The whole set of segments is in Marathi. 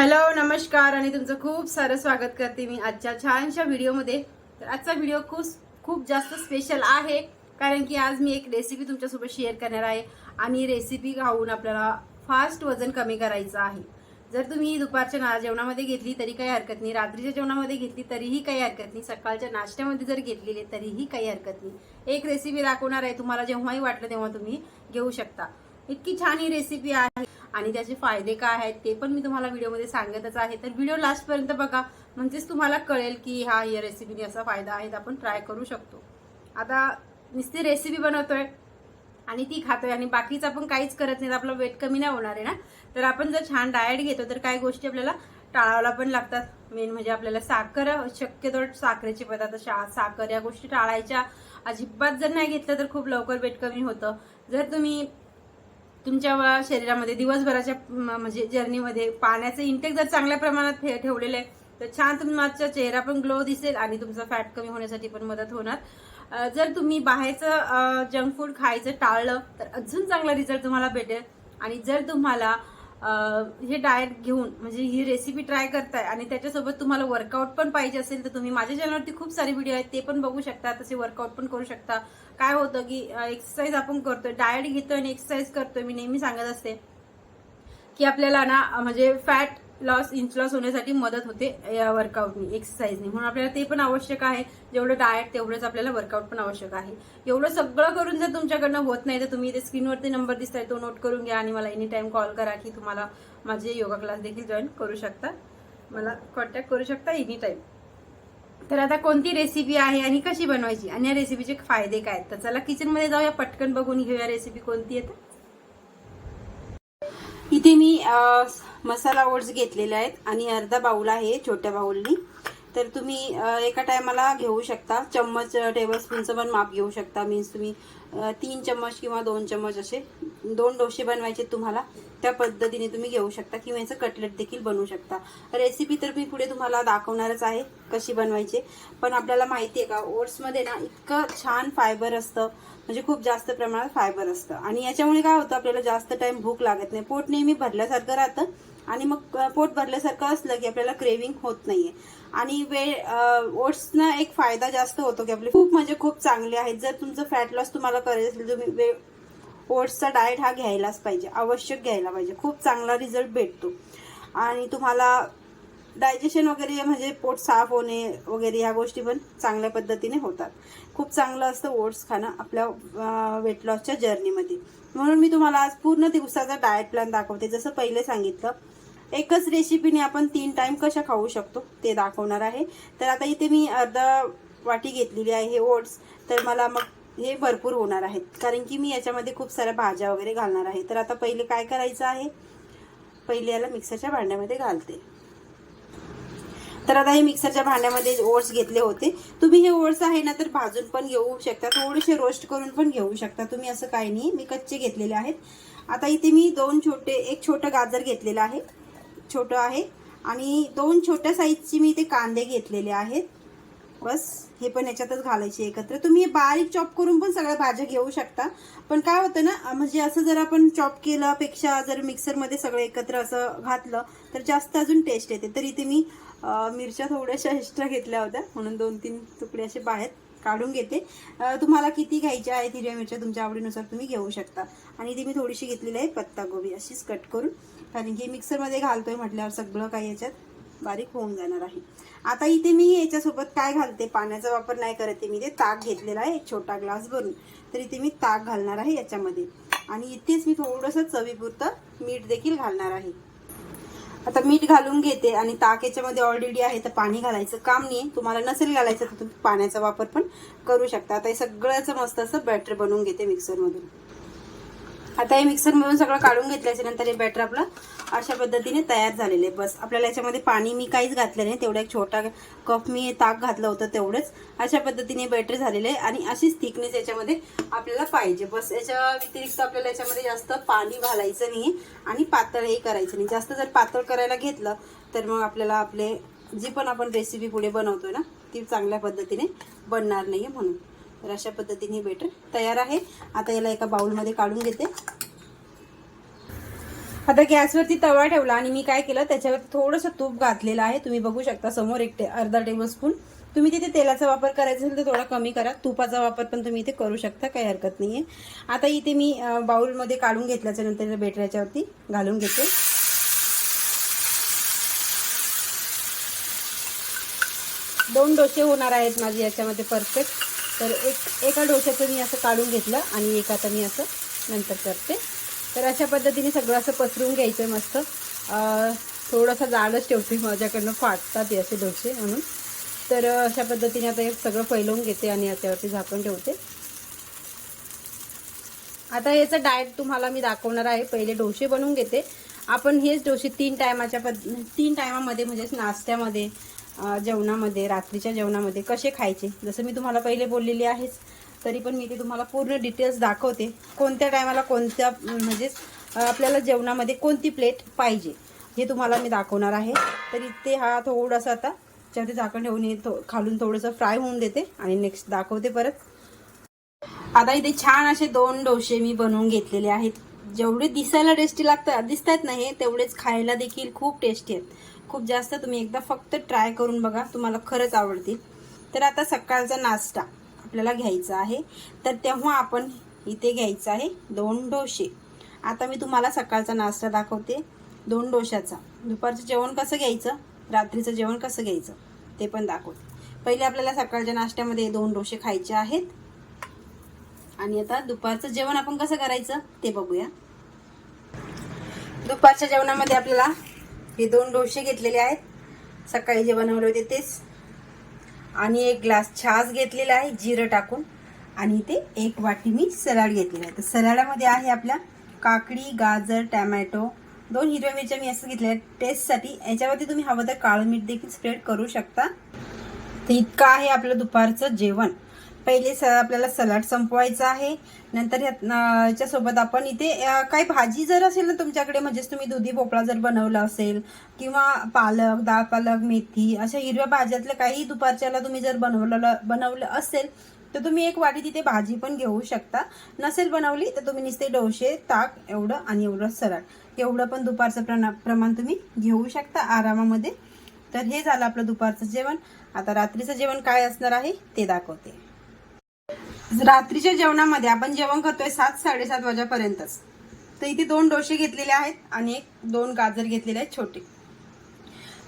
हॅलो नमस्कार. आणि तुमचं खूप सारं स्वागत करते मी आजच्या छानशा व्हिडिओमध्ये. तर आजचा व्हिडिओ खूप खूप जास्त स्पेशल आहे कारण की आज मी एक रेसिपी तुमच्यासोबत शेअर करणार आहे. आणि रेसिपी खाऊन आपल्याला फास्ट वजन कमी करायचं आहे. जर तुम्ही दुपारच्या ना जेवणामध्ये घेतली तरी काही हरकत नाही. रात्रीच्या जेवणामध्ये घेतली तरीही काही हरकत नाही. सकाळच्या नाश्त्यामध्ये जर घेतलेली तरीही काही हरकत नाही. एक रेसिपी दाखवणार आहे. तुम्हाला जेव्हाही वाटलं तेव्हा तुम्ही घेऊ शकता. इतकी छान ही रेसिपी आहे. आणि त्याचे फायदे काय आहेत ते पण मी तुम्हाला व्हिडिओमध्ये सांगतच आहे. तर व्हिडिओ लास्टपर्यंत बघा. म्हणजेच तुम्हाला कळेल की हा या रेसिपीने असा फायदा आहे आपण ट्राय करू शकतो. आता नुसती रेसिपी बनवतोय आणि ती खातोय आणि बाकीचं आपण काहीच करत नाही तर आपलं वेट कमी नाही होणार आहे ना? तर आपण जर छान डाएट घेतो तर काही गोष्टी आपल्याला टाळावला पण लागतात. मेन म्हणजे आपल्याला साखर शक्यतो साखरेचे पदार्थ शा साखर या गोष्टी टाळायच्या. अजिबात जर नाही घेतलं तर खूप लवकर वेट कमी होतं. जर तुम्ही तुमच्या शरीरामध्ये दिवसभराच्या म- म्हणजे जर्नीमध्ये पाण्याचं इंटेक जर चांगल्या प्रमाणात ठे- ठेवलेलं आहे तर छान तुमचा चेहरा पण ग्लो दिसेल आणि तुमचा फॅट कमी होण्यासाठी पण मदत होणार. जर तुम्ही बाहेरचं जंक फूड खायचं टाळलं तर अजून चांगला रिझल्ट तुम्हाला भेटेल. आणि जर तुम्हाला हे डाएट घेऊन म्हणजे ही रेसिपी ट्राय करताय आणि त्याच्यासोबत तुम्हाला वर्कआउट पण पाहिजे असेल तर तुम्ही माझ्या चॅनलवरती खूप सारे व्हिडिओ आहेत ते पण बघू शकता तसे वर्कआउट पण करू शकता. काय होतं की एक्सरसाइज आपण करतोय डाएट घेतोय आणि एक्सरसाइज करतोय मी नेहमी सांगत असते की आपल्याला ना म्हणजे फॅट लॉस इंच लॉस होण्यासाठी मदत होते या वर्कआउटनी एक्सरसाइजनी म्हणून आपल्याला ते पण आवश्यक आहे. जेवढं डाएट तेवढंच आपल्याला वर्कआउट पण आवश्यक आहे. एवढं सगळं करून जर तुमच्याकडनं होत नाही तर तुम्ही ते स्क्रीनवरती नंबर दिसत आहे तो नोट करून घ्या आणि मला एनी टाईम कॉल करा की तुम्हाला माझे योगा क्लास देखील जॉईन करू शकता. मला कॉन्टॅक्ट करू शकता एनी टाईम तर आता कोणती रेसिपी आहे आणि कशी बनवायची? आणि या रेसिपीचे फायदे काय आहेत? तर चला किचनमध्ये जाऊया पटकन बघून घेऊया रेसिपी कोणती आहे तर. इथे मी मसाला ओट्स घेतलेले आहेत आणि अर्धा बाऊल आहे छोट्या बाऊलनी तर तुम्ही एका टायमाला घेऊ शकता. चम्मच टेबल स्पूनचं पण माप घेऊ शकता. मीन्स तुम्ही तीन चम्मच किंवा दोन चम्मच असे दोन डोसे बनवायचे तुम्हाला. त्या पद्धतीने तुम्ही घेऊ शकता किंवा याचं कटलेट देखील बनवू शकता. रेसिपी तर मी पुढे तुम्हाला दाखवणारच आहे कशी बनवायची. पण आपल्याला माहिती आहे का ओट्समध्ये ना इतकं छान फायबर असतं. म्हणजे खूप जास्त प्रमाणात फायबर असतं. आणि याच्यामुळे काय होतं आपल्याला जास्त टाइम भूक लागत नाही. पोट नेहमी भरल्यासारखं राहतं. आणि मग पोट भरल्यासारखं असलं की आपल्याला क्रेविंग होत नाहीये. आणि वेळ ओट्सना एक फायदा जास्त होतो की आपले खूप म्हणजे खूप चांगले आहेत. जर तुमचं फॅट लॉस तुम्हाला करायचं असेल तुम्ही वे ओट्सचा डाएट हा घ्यायलाच पाहिजे. आवश्यक घ्यायला पाहिजे. खूप चांगला रिझल्ट भेटतो. आणि तुम्हाला डायजेशन वगैरे म्हणजे पोट साफ होणे वगैरे ह्या गोष्टी पण चांगल्या पद्धतीने होतात. खूप चांगलं असतं ओट्स खाणं आपल्या वेट लॉसच्या जर्नीमध्ये म्हणून मी तुम्हाला आज पूर्ण दिवसाचा डाएट प्लॅन दाखवते. जसं पहिले सांगितलं एकच रेसिपीने आपण तीन टाइम कशा खाऊ शकतो ते दाखवणार आहे. तर आता इथे मी अर्धा वाटी घेतलेली आहे हे ओट्स. तर मला मग हे भरपूर होणार आहेत. कारण की मी याच्यामध्ये खूप साऱ्या भाज्या वगैरे घालणार आहे. तर आता पहिले काय करायचं आहे? पहिले याला मिक्सरच्या भांड्यामध्ये घालते. तर आता हे मिक्सरच्या भांड्यामध्ये ओट्स घेतले होते. तुम्ही हे ओट्स आहे ना तर भाजून पण घेऊ शकता. थोडेसे रोस्ट करून पण घेऊ शकता. तुम्ही असं काही नाही. मी कच्चे घेतलेले आहेत. आता इथे मी दोन छोटे एक छोटं गाजर घेतलेलं आहे. छोटं आहे. आणि दोन छोट्या साईजची मी इथे कांदे घेतलेले आहेत. बस हे पण याच्यातच घालायचे एकत्र. तुम्ही हे बारीक चॉप करून पण सगळ्या भाज्या घेऊ शकता. पण काय होतं ना म्हणजे असं जर आपण चॉप केल्यापेक्षा जर मिक्सरमध्ये सगळं एकत्र असं घातलं तर जास्त अजून टेस्ट येते. तर इथे मी मिरच्या थोड्याशा एक्स्ट्रा घेतल्या होत्या. म्हणून दोन तीन तुकडे असे बाहेर काढून घेते. तुम्हाला किती घ्यायच्या आहेत हिरव्या मिरच्या तुमच्या आवडीनुसार तुम्ही घेऊ शकता. आणि ती मी थोडीशी घेतलेली आहे पत्तागोबी अशीच कट करून. कारण की मिक्सरमध्ये घालतोय म्हटल्यावर सगळं काही याच्यात बारीक होऊन जाणार आहे. आता इथे मी याच्यासोबत काय घालते? पाण्याचा वापर नाही करत मी ते ताक घेतलेला आहे एक छोटा ग्लास भरून. तर इथे मी ताक घालणार आहे याच्यामध्ये. आणि इथेच मी थोडंसं चवीपुरतं मीठ देखील घालणार आहे. आता मीठ घालून घेते आणि ताक याच्यामध्ये ऑलरेडी आहे तर पाणी घालायचं काम नाही तुम्हाला नसेल घालायचं तर तुम्ही पाण्याचा वापर पण करू शकता. आता हे सगळ्याचं मस्त असं बॅटर बनवून घेते मिक्सरमधून आता हे मिक्सरमधून सगळं काढून घेतल्याच्या नंतर हे बॅटर आपलं अशा पद्धतीने तयार झालेले आहे. बस आपल्याला याच्यामध्ये पाणी मी काहीच घातलं नाही तेवढा एक छोटा कप मी ताक घातलं होतं तेवढंच. अशा पद्धतीने बॅटर झालेलं आहे आणि अशीच थिकनेस याच्यामध्ये आपल्याला पाहिजे. बस याच्या व्यतिरिक्त आपल्याला याच्यामध्ये जास्त पाणी घालायचं नाही आणि पातळही करायचं नाही. जास्त जर पातळ करायला घेतलं तर मग आपल्याला आपले जी पण आपण रेसिपी पुढे बनवतो ना ती चांगल्या पद्धतीने बनणार नाही म्हणून. तर अशा पद्धतीने हे बेटर तयार आहे. आता याला एका बाउलमध्ये काढून घेते. आता गॅसवरती तवा ठेवला आणि मी काय केलं त्याच्यावर थोडंसं तूप घातलेलं आहे. तुम्ही बघू शकता समोर एक टे अर्धा टेबल स्पून तुम्ही तिथे तेलाचा वापर करायचा असेल तर थोडा कमी करा. तुपाचा वापर पण तुम्ही इथे करू शकता काही हरकत नाही आहे आता इथे मी बाउलमध्ये काढून घेतल्याच्या नंतर बेटर याच्यावरती घालून घेते. दोन डोसे होणार आहेत माझे याच्यामध्ये परफेक्ट तर एक एका डोश्याचं मी असं काढून घेतलं आणि एक आता मी असं नंतर करते. तर अशा पद्धतीने सगळं असं पसरून घ्यायचं आहे मस्त थोडंसं जाडच ठेवते माझ्याकडनं फाटतात असे डोसे म्हणून. तर अशा पद्धतीने आता हे सगळं फैलवून घेते आणि याच्यावरती झाकून ठेवते. आता याचं डाएट तुम्हाला मी दाखवणार आहे. पहिले डोसे बनवून घेते. आपण हेच डोसे तीन टायमाच्या पद तीन टायमामध्ये म्हणजेच नाश्त्यामध्ये जेवणामध्ये रात्रीच्या जेवणामध्ये कसे खायचे? जसं मी तुम्हाला पहिले बोललेली आहेच तरी पण मी ते तुम्हाला पूर्ण डिटेल्स दाखवते. कोणत्या टायमाला कोणत्या म्हणजेच आपल्याला जेवणामध्ये कोणती प्लेट पाहिजे हे तुम्हाला मी दाखवणार आहे. तरी ते हा थोडासा आता त्याच्यावरती झाकण ठेवून हे थो खालून थोडंसं फ्राय होऊन देते आणि नेक्स्ट दाखवते परत. आता इथे छान असे दोन डोसे मी बनवून घेतलेले आहेत. जेवढे दिसायला टेस्टी लागतात दिसतात आहेत ना हे तेवढेच खायला देखील खूप टेस्टी आहेत. खूप जास्त तुम्ही एकदा फक्त ट्राय करून बघा तुम्हाला खरंच आवडतील. तर आता सकाळचा नाश्ता आपल्याला घ्यायचा आहे. तर तेव्हा आपण इथे घ्यायचं आहे दोन डोसे. आता मी तुम्हाला सकाळचा नाश्ता दाखवते दोन डोशाचा. दुपारचं जेवण कसं घ्यायचं? रात्रीचं जेवण कसं घ्यायचं? ते पण दाखवते. पहिले आपल्याला सकाळच्या नाश्त्यामध्ये दोन डोसे खायचे आहेत. आणि आता दुपारचं जेवण आपण कसं करायचं ते बघूया. दुपारच्या जेवणामध्ये आपल्याला हे दोन डोसे घेतलेले आहेत. सकाळी जे बनवले होते तेच. आणि एक ग्लास छास घेतलेला आहे जिरं टाकून. आणि इथे एक वाटी मी सलाड घेतलेला आहे. तर सलाडामध्ये आहे आपल्या काकडी गाजर टॅमॅटो. दोन हिरव्या मिरच्या मी असं घेतल्या टेस्टसाठी याच्यावरती तुम्ही हवं तर काळं मीठ देखील स्प्रेड करू शकता. तर इतकं आहे आपलं दुपारचं जेवण. पहिले स आपल्याला सलाड संपवायचा आहे. नंतर ह्याच्यासोबत याच्यासोबत आपण इथे काही भाजी जर असेल ना तुमच्याकडे म्हणजेच तुम्ही दुधी भोपळा जर बनवला असेल किंवा पालक डाळ पालक मेथी अशा हिरव्या भाज्यातल्या काही दुपारच्याला तुम्ही जर बनवलेलं बनवलं असेल तर तुम्ही एक वाटी तिथे भाजी पण घेऊ शकता. नसेल बनवली तर तुम्ही नुसते डोसे ताक एवढं आणि एवढं सलाड. एवढं पण दुपारचं प्रणा प्रमाण तुम्ही घेऊ शकता आरामामध्ये. तर हे झालं आपलं दुपारचं जेवण. आता रात्रीचं जेवण काय असणार आहे ते दाखवते. रात्रीच्या जेवणामध्ये आपण जेवण करतोय सात साडेसात वाजेपर्यंतच. तर इथे दोन डोसे घेतलेले आहेत आणि एक दोन गाजर घेतलेले आहेत छोटे.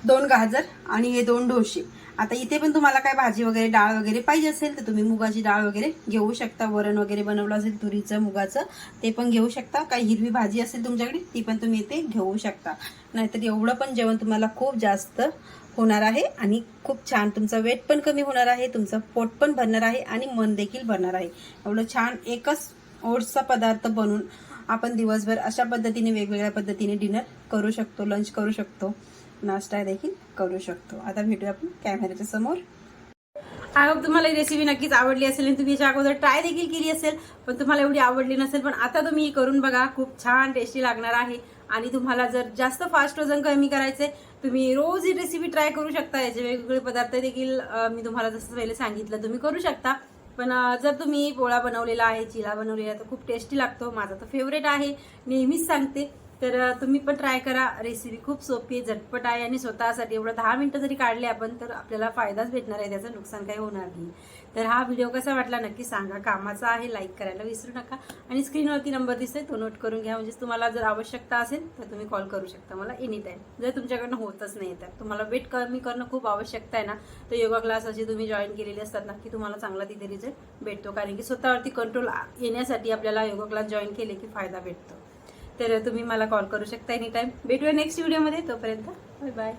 दोन गाजर आणि हे दोन डोसे. आता इथे पण तुम्हाला काय भाजी वगैरे डाळ वगैरे पाहिजे असेल तर तुम्ही मुगाची डाळ वगैरे घेऊ शकता. वरण वगैरे बनवलं असेल तुरीचं मुगाचं ते पण घेऊ शकता. काही हिरवी भाजी असेल तुमच्याकडे ती पण तुम्ही इथे घेऊ शकता. नाहीतर एवढं पण जेवण तुम्हाला खूप जास्त होणार आहे आणि खूप छान तुमचं वेट पण कमी होणार आहे तुमचं पोट पण भरणार आहे आणि मन देखील भरणार आहे. एवढं छान एकच ओट्सचा पदार्थ बनवून आपण दिवसभर अशा पद्धतीने वेगवेगळ्या पद्धतीने डिनर करू शकतो लंच करू शकतो नाश्ता देखील करू शकतो. आता भेटूया आपण कॅमेऱ्याच्या समोर. आय होप तुम्हाला ही रेसिपी नक्कीच आवडली असेल आणि तुम्ही याच्या अगोदर ट्राय देखील केली असेल पण तुम्हाला एवढी आवडली नसेल पण आता तुम्ही करून बघा. खूप छान टेस्टी लागणार आहे. आणि तुम्हाला जर जास्त फास्ट वजन कमी करायचे तुम्ही रोज ही रेसिपी ट्राय करू शकता. याचे वेगवेगळे पदार्थ देखील मी तुम्हाला जसं पहिले सांगितलं तुम्ही करू शकता. पण जर तुम्ही पोळा बनवलेला आहे चिला बनवलेला तर खूप टेस्टी लागतो. माझा तर फेवरेट आहे. नेहमीच सांगते. तर तुम्ही पण ट्राय करा. रेसिपी खूप सोपी आहे झटपट आहे आणि स्वतःसाठी. एवढं दहा मिनटं जरी काढले आपण तर आपल्याला फायदाच भेटणार आहे. त्याचं नुकसान काही होणार नाही. तर हा व्हिडिओ कसा वाटला नक्की सांगा. कामाचा आहे लाईक करायला विसरू नका. आणि स्क्रीनवरती नंबर दिसतोय तो नोट करून घ्या. म्हणजे तुम्हाला जर आवश्यकता असेल तर तुम्ही कॉल करू शकता मला एनी टाईम जर तुमच्याकडनं होतच नाही तर तुम्हाला वेट कमी करणं खूप आवश्यकता आहे ना. तर योगा क्लास असे तुम्ही जॉईन केलेले असतात ना की तुम्हाला चांगला तिथे रिझल्ट भेटतो. कारण की स्वतःवरती कंट्रोल येण्यासाठी आपल्याला योगा क्लास जॉईन केले की फायदा भेटतो. तर तुम्ही मला कॉल करू शकता एनी टाईम भेटूया नेक्स्ट व्हिडिओमध्ये तोपर्यंत बाय बाय